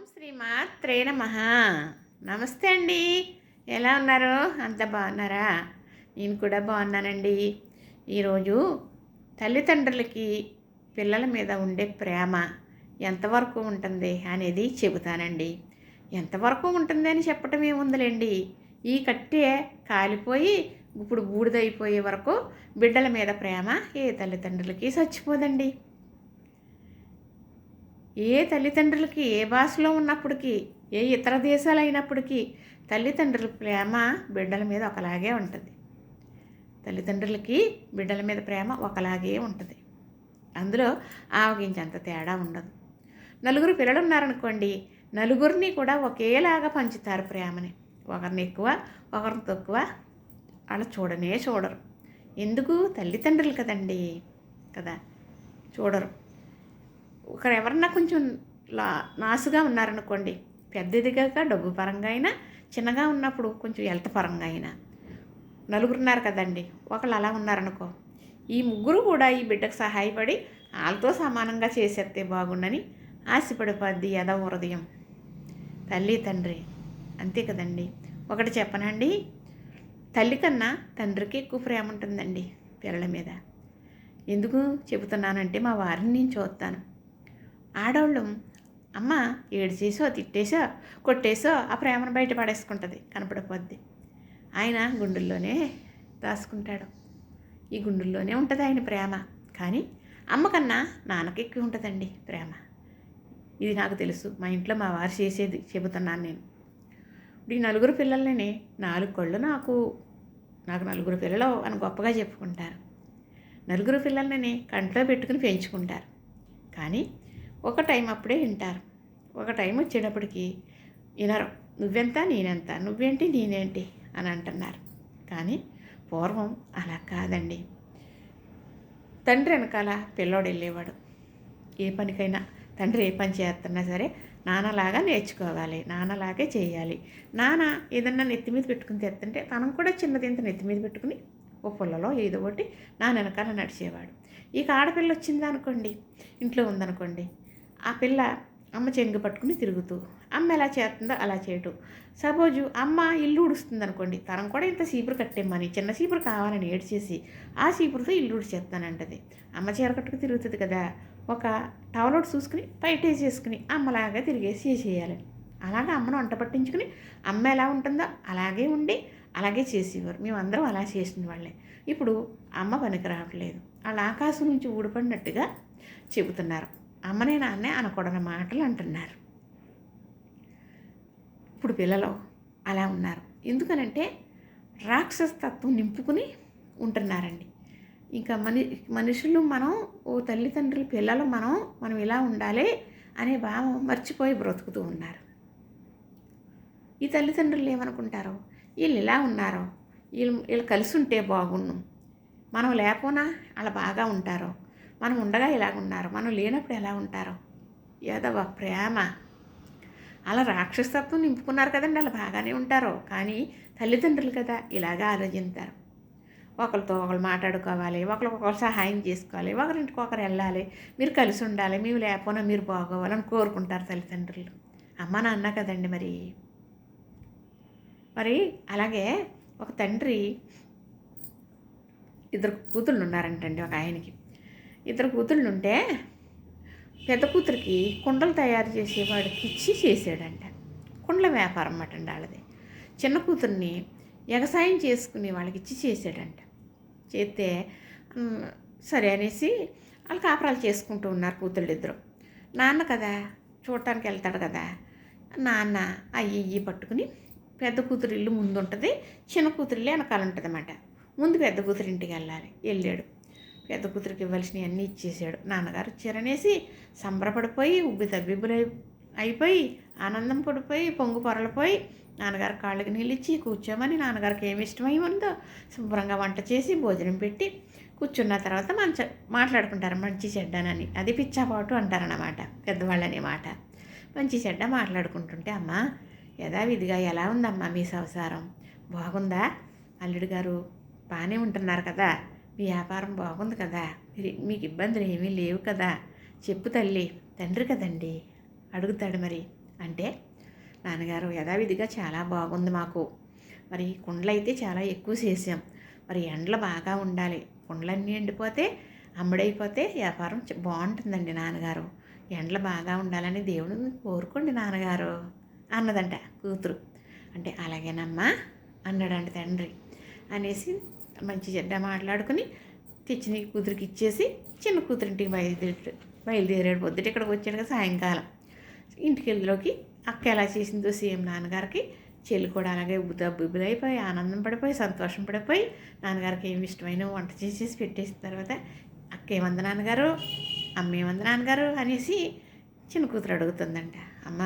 ఓం శ్రీమాత్రే నమ. నమస్తే అండి. ఎలా ఉన్నారు? అంత బాగున్నారా? నేను కూడా బాగున్నానండి. ఈరోజు తల్లిదండ్రులకి పిల్లల మీద ఉండే ప్రేమ ఎంతవరకు ఉంటుంది అనేది చెబుతానండి. ఎంతవరకు ఉంటుంది అని చెప్పటం ఏముందిలేండి. ఈ కట్టే కాలిపోయి ఇప్పుడు బూడిదైపోయే వరకు బిడ్డల మీద ప్రేమ ఏ తల్లిదండ్రులకి చచ్చిపోదండి. ఏ తల్లిదండ్రులకి ఏ భాషలో ఉన్నప్పటికీ ఏ ఇతర దేశాలు అయినప్పటికీ తల్లిదండ్రుల ప్రేమ బిడ్డల మీద ఒకలాగే ఉంటుంది. తల్లిదండ్రులకి బిడ్డల మీద ప్రేమ ఒకలాగే ఉంటుంది. అందులో ఆవగించంత తేడా ఉండదు. నలుగురు పిల్లలు ఉన్నారనుకోండి నలుగురిని కూడా ఒకేలాగా పంచుతారు ప్రేమని. ఒకరిని ఎక్కువ ఒకరిని తక్కువ అలా చూడనే చూడరు. ఎందుకు? తల్లిదండ్రులు కదండి. కదా. చూడరు. ఒకరు ఎవరన్నా కొంచెం లా నాసుగా ఉన్నారనుకోండి పెద్ద ఎదిగాక డబ్బు పరంగా అయినా చిన్నగా ఉన్నప్పుడు కొంచెం హెల్త్ పరంగా అయినా నలుగురున్నారు కదండి ఒకళ్ళు అలా ఉన్నారనుకో ఈ ముగ్గురు కూడా ఈ బిడ్డకు సహాయపడి వాళ్ళతో సమానంగా చేసేస్తే బాగుండని ఆశపడిపోద్ది యదవ హృదయం. తల్లి తండ్రి అంతే కదండి. ఒకటి చెప్పనండి తల్లి కన్నా తండ్రికి ఎక్కువ ప్రేమ ఉంటుందండి పిల్లల మీద. ఎందుకు చెబుతున్నానంటే మా వారిని నేను చూస్తాను ఆడవాళ్ళు అమ్మ ఏడు చేసో తిట్టేసో కొట్టేసో ఆ ప్రేమను బయట పడేసుకుంటుంది కనపడపోద్ది ఆయన గుండెల్లోనే దాసుకుంటాడు ఈ గుండెల్లోనే ఉంటుంది ఆయన ప్రేమ. కానీ అమ్మ కన్నా నాన్నకి ఎక్కువ ఉంటుందండి ప్రేమ. ఇది నాకు తెలుసు. మా ఇంట్లో మా వారు చేసేది చెబుతున్నాను నేను. ఇప్పుడు ఈ నలుగురు పిల్లల్ని నాలుగు కళ్ళు నాకు నాకు నలుగురు పిల్లలు అని గొప్పగా చెప్పుకుంటారు. నలుగురు పిల్లల్ని కంట్లో పెట్టుకుని పెంచుకుంటారు. కానీ ఒక టైం అప్పుడే వింటారు. ఒక టైం వచ్చేటప్పటికి వినరు. నువ్వెంత? నేనెంత? నువ్వేంటి? నేనేంటి? అని అంటున్నారు. కానీ పూర్వం అలా కాదండి. తండ్రి వెనకాల పిల్లోడు వెళ్ళేవాడు. ఏ పనికైనా తండ్రి ఏ పని చేస్తున్నా సరే నాన్నలాగా నేర్చుకోవాలి నాన్నలాగే చేయాలి. నాన్న ఏదన్నా నెత్తి మీద పెట్టుకుని తెస్తుంటే తనం కూడా చిన్నది ఇంత నెత్తి మీద పెట్టుకుని ఓ పుల్లలో ఏదో ఒకటి నా వెనకాల నడిచేవాడు. ఇక ఆడపిల్ల వచ్చిందనుకోండి ఇంట్లో ఉందనుకోండి ఆ పిల్ల అమ్మ చెంగు పట్టుకుని తిరుగుతూ అమ్మ ఎలా చేస్తుందో అలా చేయటం. సపోజు అమ్మ ఇల్లు ఉడుస్తుంది అనుకోండి తరం కూడా ఇంత సీపురు కట్టేమ్మని చిన్న సీపురు కావాలని ఏడ్చేసి ఆ సీపురుతో ఇల్లు ఉడిచేస్తానంటది అమ్మ చీర కట్టుకు తిరుగుతుంది కదా ఒక టవలోట్ చూసుకుని పైటేసేసుకుని అమ్మలాగా తిరిగేసి చేసేయాలి. అలాగా అమ్మను వంట పట్టించుకుని అమ్మ ఎలా ఉంటుందో అలాగే ఉండి అలాగే చేసేవారు. మేమందరం అలా చేసిన వాళ్ళే. ఇప్పుడు అమ్మ పనికి రావట్లేదు. వాళ్ళ ఆకాశం నుంచి ఊడిపడినట్టుగా చెబుతున్నారు. అమ్మనే నాన్నే అనకూడని మాటలు అంటున్నారు. ఇప్పుడు పిల్లలు అలా ఉన్నారు. ఎందుకనంటే రాక్షసతత్వం నింపుకుని ఉంటున్నారండి. ఇంకా మని మనుషులు మనం ఓ తల్లిదండ్రులు పిల్లలు మనం మనం ఇలా ఉండాలి అనే భావం మర్చిపోయి బ్రతుకుతూ ఉన్నారు. ఈ తల్లిదండ్రులు ఏమనుకుంటారో? వీళ్ళు ఇలా ఉన్నారో? వీళ్ళు వీళ్ళు కలిసి ఉంటే బాగుండు. మనం లేకపోనా? అలా బాగా ఉంటారో? మనం ఉండగా ఇలాగున్నారు మనం లేనప్పుడు ఎలా ఉంటారు? ఏదవ ప్రేమ. అలా రాక్షసత్వం నింపుకున్నారు కదండి. అలా బాగానే ఉంటారు. కానీ తల్లిదండ్రులు కదా ఇలాగా ఆలోచిస్తారు. ఒకరితో ఒకరు మాట్లాడుకోవాలి ఒకరికొకరు సహాయం చేసుకోవాలి ఒకరింటికి ఒకరు వెళ్ళాలి మీరు కలిసి ఉండాలి మేము లేకపోయినా మీరు బాగోవాలని కోరుకుంటారు తల్లిదండ్రులు. అమ్మ నాన్న కదండి మరి. మరి అలాగే ఒక తండ్రి ఇద్దరు కూతుళ్ళు ఉన్నారంటండి ఒక ఆయనకి. ఇద్దరు కూతుళ్ళు ఉంటే పెద్ద కూతురికి కుండలు తయారు చేసేవాడికి ఇచ్చి చేసాడంట కుండల వ్యాపారం అన్నమాట అండి వాళ్ళది చిన్న కూతుర్ని వ్యవసాయం చేసుకునే వాళ్ళకి ఇచ్చి చేసాడంట చేస్తే సరే అనేసి వాళ్ళు కాపురాలు చేసుకుంటూ ఉన్నారు కూతుళ్ళు ఇద్దరు నాన్న కదా చూడటానికి వెళ్తాడు కదా. నాన్న అయ్యి ఇయ్యి పట్టుకుని పెద్ద కూతురు ఇల్లు ముందు ఉంటుంది చిన్న కూతురు ఇల్లు వెనకాల ఉంటుంది అన్నమాట ముందు పెద్ద కూతురు ఇంటికి వెళ్ళాలి. వెళ్ళాడు. పెద్ద కూతురికి ఇవ్వాల్సినవి అన్నీ ఇచ్చేసాడు. నాన్నగారు చిరనేసి సంబరపడిపోయి ఉబ్బి తబ్బిబ్బులై అయిపోయి ఆనందం పడిపోయి పొంగు పొరలిపోయి నాన్నగారు కాళ్ళకి నీళ్ళు ఇచ్చి కూర్చోమని నాన్నగారికి ఏమి ఇష్టమై ఉందో శుభ్రంగా వంట చేసి భోజనం పెట్టి కూర్చున్న తర్వాత మంచి మాట్లాడుకుంటారు. మంచి చెడ్డనని. అది పిచ్చాపాటు అంటారన్నమాట పెద్దవాళ్ళనే మాట. మంచి చెడ్డ మాట్లాడుకుంటుంటే అమ్మ యథావిధిగా ఎలా ఉందమ్మా మీ సంసారం? బాగుందా? అల్లుడు గారు బాగానే ఉంటున్నారు కదా? వ్యాపారం బాగుంది కదా. మీకు ఇబ్బందులు ఏమీ లేవు కదా. చెప్పు తల్లి తండ్రి కదండి. అడుగుతాడు మరి. అంటే నాన్నగారు యథావిధిగా చాలా బాగుంది మాకు. మరి కుండలు అయితే చాలా ఎక్కువ చేసాం మరి ఎండలు బాగా ఉండాలి. కుండలన్నీ ఎండిపోతే అమ్ముడైపోతే వ్యాపారం బాగుంటుందండి నాన్నగారు. ఎండలు బాగా ఉండాలని దేవుడిని కోరుకోండి నాన్నగారు అన్నదంట కూతురు. అంటే అలాగేనమ్మా అన్నాడంట తండ్రి అనేసి మంచి చెడ్డ మాట్లాడుకుని తెచ్చిన కూతురికి ఇచ్చేసి చిన్న కూతురింటికి బయలుదేరి బయలుదేరాడు పొద్దుట. ఇక్కడికి వచ్చాడు కదా సాయంకాలం. ఇంటికి వెళ్ళిలోకి అక్క ఎలా చేసిందో సేమ్ నాన్నగారికి చెల్లి కూడా అలాగే ఉబ్బుదబ్బుబులైపోయి ఆనందం పడిపోయి సంతోషం పడిపోయి నాన్నగారికి ఏమి ఇష్టమైన వంట చేసేసి పెట్టేసిన తర్వాత అక్క ఏమంది నాన్నగారు? అమ్మ ఏమంది నాన్నగారు? అనేసి చిన్న కూతురు అడుగుతుందంట. అమ్మ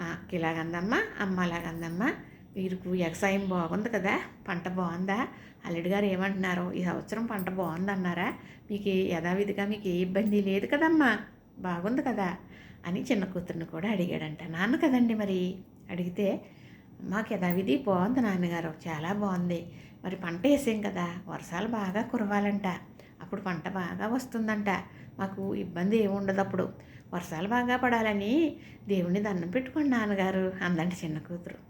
ఆ అక్క ఇలాగందమ్మా అమ్మ అలాగందమ్మా మీరు వ్యవసాయం బాగుంది కదా పంట బాగుందా? అల్లుడు గారు ఏమంటున్నారు ఈ సంవత్సరం పంట బాగుందన్నారా? మీకు యథావిధిగా మీకు ఏ ఇబ్బంది లేదు కదమ్మా బాగుంది కదా అని చిన్న కూతుర్ని కూడా అడిగాడంట. నాన్న కదండి మరి? అడిగితే మాకు యథావిధి బాగుంది నాన్నగారు చాలా బాగుంది. మరి పంట వేసాం కదా వర్షాలు బాగా కురవాలంట. అప్పుడు పంట బాగా వస్తుందంట. మాకు ఇబ్బంది ఏముండదు అప్పుడు. వర్షాలు బాగా పడాలని దేవుణ్ణి దండం పెట్టుకోండి నాన్నగారు అందంట చిన్న కూతురు.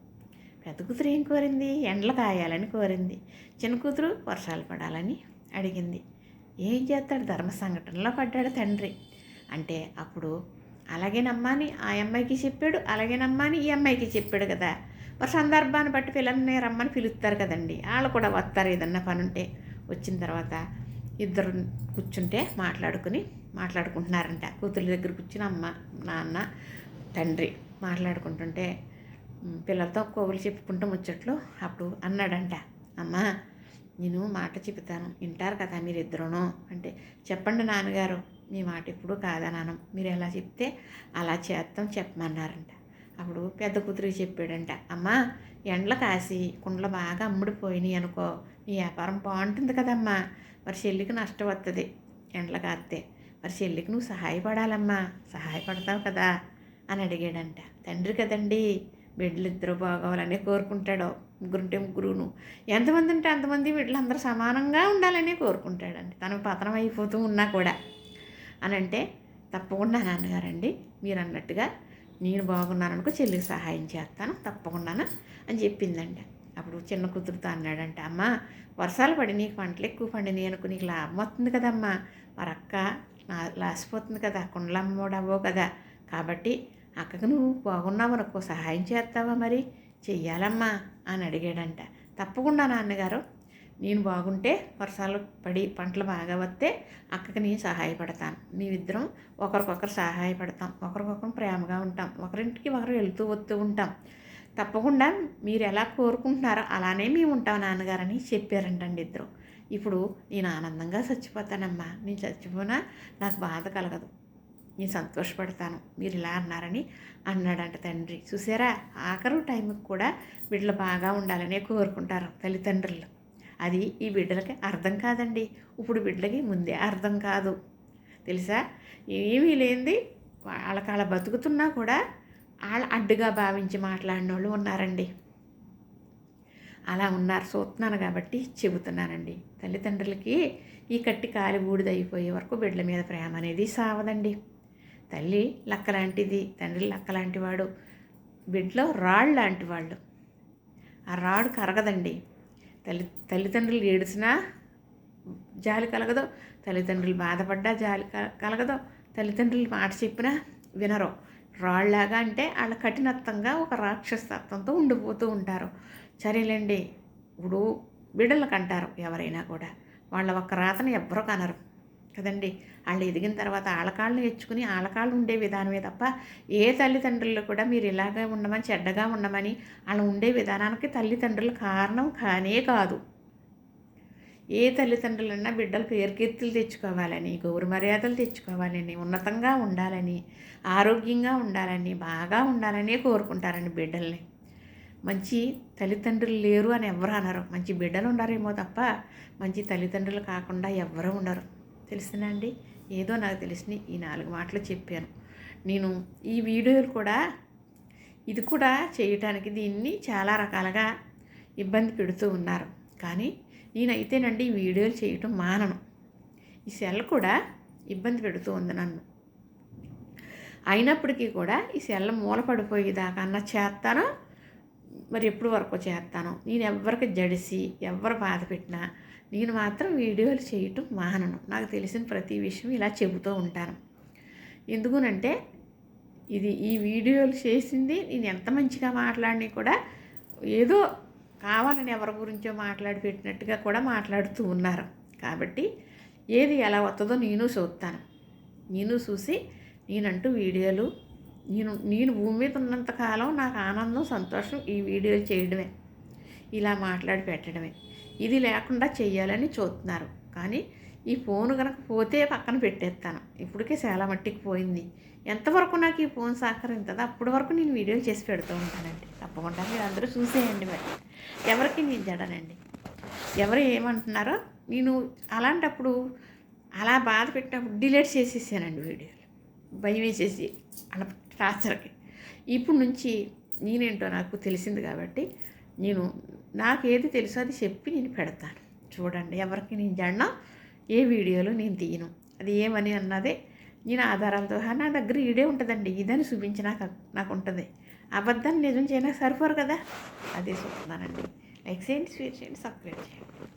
పెద్ద కూతురు ఏం కోరింది? ఎండలు కాయాలని కోరింది. చిన్న కూతురు వర్షాలు పడాలని అడిగింది. ఏం చేస్తాడు? ధర్మ సంఘటనలో పడ్డాడు తండ్రి. అంటే అప్పుడు అలాగేనమ్మా అని ఆ అమ్మాయికి చెప్పాడు అలాగేనమ్మా అని ఈ అమ్మాయికి చెప్పాడు కదా. మరి సందర్భాన్ని బట్టి పిల్లల్ని రమ్మని పిలుస్తారు కదండి. వాళ్ళు కూడా వస్తారు ఏదన్నా పని ఉంటే వచ్చిన తర్వాత ఇద్దరు కూర్చుంటే మాట్లాడుకుని మాట్లాడుకుంటున్నారంట. కూతురు దగ్గర కూర్చుని అమ్మ నాన్న తండ్రి మాట్లాడుకుంటుంటే పిల్లలతో కోవులు చెప్పుకుంటూ ముచ్చట్లు అప్పుడు అన్నాడంట అమ్మా నేను మాట చెబుతాను వింటారు కదా మీరు ఇద్దరును అంటే చెప్పండి నాన్నగారు మీ మాట ఎప్పుడు కాదనానం మీరు ఎలా చెప్తే అలా చేస్తాం చెప్పమన్నారంట. అప్పుడు పెద్ద కూతురికి చెప్పాడంట అమ్మా ఎండలు కాసి కుండలు బాగా అమ్ముడిపోయినాయి అనుకో నీ వ్యాపారం బాగుంటుంది కదమ్మా మరి చెల్లికి నష్టం వస్తుంది ఎండలు కాస్తే. మరి చెల్లికి నువ్వు సహాయపడాలమ్మా సహాయపడతావు కదా? అని అడిగాడంట తండ్రి కదండీ బిడ్డలు ఇద్దరు బాగోవాలని కోరుకుంటాడు ముగ్గురుంటే ముగ్గురును. ఎంతమంది ఉంటే అంతమంది బిడ్డలు అందరూ సమానంగా ఉండాలని కోరుకుంటాడండి. తను పతనం అయిపోతూ ఉన్నా కూడా. అని అంటే తప్పకుండా నాన్నగారండి మీరు అన్నట్టుగా నేను బాగున్నాననుకో చెల్లికి సహాయం చేస్తాను తప్పకుండాను అని చెప్పిందండి అప్పుడు చిన్న కూతురుతో అన్నాడంట అమ్మ వర్షాలు పడి నీకు పంటలు ఎక్కువ పండినాయి అనుకో నీకు లాభం వస్తుంది కదమ్మా. మరి అక్క లాసిపోతుంది కదా కుండలమ్మోడవో కదా. కాబట్టి అక్కకు నువ్వు బాగున్నావు నాకు సహాయం చేస్తావా మరి? చెయ్యాలమ్మా అని అడిగాడంట. తప్పకుండా నాన్నగారు. నేను బాగుంటే వర్షాలు పడి పంటలు బాగా వస్తే అక్కకి నేను సహాయపడతాను. మేమిద్దరం ఒకరికొకరు సహాయపడతాం. ఒకరికొకరు ప్రేమగా ఉంటాం. ఒకరింటికి ఒకరు వెళుతూ వస్తూ ఉంటాం. తప్పకుండా మీరు ఎలా కోరుకుంటున్నారో అలానే మేము ఉంటాం నాన్నగారని చెప్పారంటండి ఇద్దరు. ఇప్పుడు నేను ఆనందంగా చచ్చిపోతానమ్మా. నేను చచ్చిపోనా? నాకు బాధ కలగదు. నేను సంతోషపడతాను మీరు ఇలా అన్నారని అన్నాడంట తండ్రి. చూసారా? ఆఖరు టైంకి కూడా బిడ్డలు బాగా ఉండాలనే కోరుకుంటారు తల్లిదండ్రులు. అది ఈ బిడ్డలకి అర్థం కాదండి. ఇప్పుడు బిడ్డలకి ముందే అర్థం కాదు. తెలుసా? ఏమీ లేనిది వాళ్ళకి అలా బతుకుతున్నా కూడా వాళ్ళ అడ్డుగా భావించి మాట్లాడిన వాళ్ళు ఉన్నారండి. అలా ఉన్నారు చూస్తున్నాను కాబట్టి చెబుతున్నానండి. తల్లిదండ్రులకి ఈ కట్టి కాలి బూడిదైపోయే వరకు బిడ్డల మీద ప్రేమ అనేది సావదండి. తల్లి లక్క లాంటిది తండ్రి లక్క లాంటివాడు బిడ్డలో రాళ్ళు లాంటి వాళ్ళు ఆ రాడు కరగదండి. తల్లి తల్లిదండ్రులు ఏడిచినా జాలి కలగదు. తల్లిదండ్రులు బాధపడ్డా జాలి క- కలగదు. తల్లిదండ్రులు మాట చెప్పినా వినరు. రాళ్ళలాగా అంటే వాళ్ళ కఠినత్వంగా ఒక రాక్షసత్వంతో ఉండిపోతూ ఉంటారు. సరేలేండి. ఇప్పుడు బిడ్డలకు అంటారు ఎవరైనా కూడా. వాళ్ళ ఒక్క రాతను ఎవ్వరూ కనరు. కదండి? వాళ్ళు ఎదిగిన తర్వాత ఆలకాళ్ళు నేర్చుకుని ఆళ్ళకాళ్ళు ఉండే విధానమే తప్ప ఏ తల్లిదండ్రులు కూడా మీరు ఇలాగే ఉండమని చెడ్డగా ఉండమని వాళ్ళు ఉండే విధానానికి తల్లిదండ్రులు కారణం కానే కాదు. ఏ తల్లిదండ్రులన్నా బిడ్డలు పేరుకీర్తులు తెచ్చుకోవాలని గౌరవ మర్యాదలు తెచ్చుకోవాలని ఉన్నతంగా ఉండాలని ఆరోగ్యంగా ఉండాలని బాగా ఉండాలని కోరుకుంటారండి బిడ్డల్ని. మంచి తల్లిదండ్రులు లేరు అని ఎవరు అనరు. మంచి బిడ్డలు ఉండరేమో తప్ప మంచి తల్లిదండ్రులు కాకుండా ఎవరు ఉండరు. తెలిసిందా అండి? ఏదో నాకు తెలిసిన ఈ నాలుగు మాటలు చెప్పాను. నేను ఈ వీడియోలు కూడా ఇది కూడా చేయటానికి దీన్ని చాలా రకాలుగా ఇబ్బంది పెడుతూ ఉన్నారు. కానీ నేనైతేనండి ఈ వీడియోలు చేయటం మానను. ఈ సెల్ కూడా ఇబ్బంది పెడుతూ ఉంది నన్ను. అయినప్పటికీ కూడా ఈ సెల్ మూల పడిపోయేదాకా అన్న చేస్తాను మరి ఎప్పుడు వరకు చేస్తాను నేను ఎవరికి జడిసి ఎవరు బాధ పెట్టినా నేను మాత్రం వీడియోలు చేయటం మానను. నాకు తెలిసిన ప్రతి విషయం ఇలా చెబుతూ ఉంటాను. ఎందుకునంటే ఇది ఈ వీడియోలు చేసింది నేను ఎంత మంచిగా మాట్లాడినా కూడా ఏదో కావాలని ఎవరి గురించో మాట్లాడి పెట్టినట్టుగా కూడా మాట్లాడుతూ ఉన్నారు. కాబట్టి ఏది ఎలా వస్తుందో నేను చూస్తాను. నేను చూసి నేనంటూ వీడియోలు నేను నేను భూమి మీద ఉన్నంతకాలం నాకు ఆనందం సంతోషం ఈ వీడియోలు చేయడమే. ఇలా మాట్లాడి పెట్టడమే. ఇది లేకుండా చేయాలని చూస్తున్నారు కానీ ఈ ఫోన్ కనుక పోతే పక్కన పెట్టేస్తాను. ఇప్పటికే చాలా మట్టికి పోయింది. ఎంతవరకు నాకు ఈ ఫోన్ సహకరించదో అప్పటి వరకు నేను వీడియోలు చేసి పెడుతూ ఉంటానండి. తప్పకుండా మీరు అందరూ చూసేయండి మరి. ఎవరికి నేను జడనండి? ఎవరు ఏమంటున్నారో నేను అలాంటప్పుడు అలా బాధ పెట్టినప్పుడు డిలీట్ చేసేసానండి వీడియోలు. భయం వేసేసి అలా టార్చర్కి ఇప్పుడు నుంచి నేనేంటో నాకు తెలిసింది కాబట్టి నేను నాకు ఏది తెలుసో అది చెప్పి నేను పెడతాను. చూడండి ఎవరికి నేను జడను ఏ వీడియోలో నేను తీయను. అది ఏమని అన్నదే నేను ఆధారాలతో. నా దగ్గర ఈడే ఉంటుందండి. ఇదని చూపించి నాకు నాకు ఉంటుంది. అబద్ధాన్ని నిజం చేయడానికి సరిపోరు కదా. అదే చూస్తున్నానండి. లైక్ చేయండి స్వీట్ చేయండి సబ్స్క్రైబ్ చేయండి.